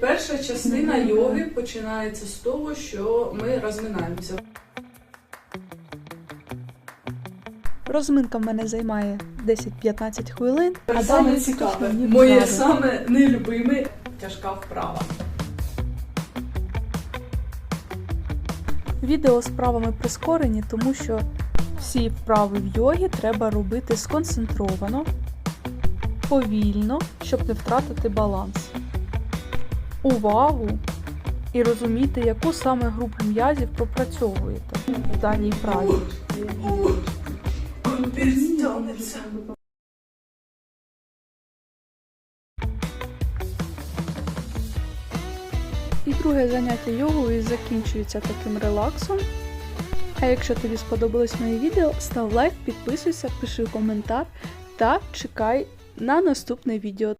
Перша частина йоги починається з того, що ми розминаємося. Розминка в мене займає 10-15 хвилин. А саме цікаве, моє саме нелюбиме тяжка вправа. Відео з вправами прискорені, тому що всі вправи в йогі треба робити сконцентровано, повільно, щоб не втратити баланс. Увагу і розуміти, яку саме групу м'язів пропрацьовуєте в даній вправі. І друге заняття йогою закінчується таким релаксом. А якщо тобі сподобалось моє відео, став лайк, підписуйся, пиши коментар та чекай на наступне відео.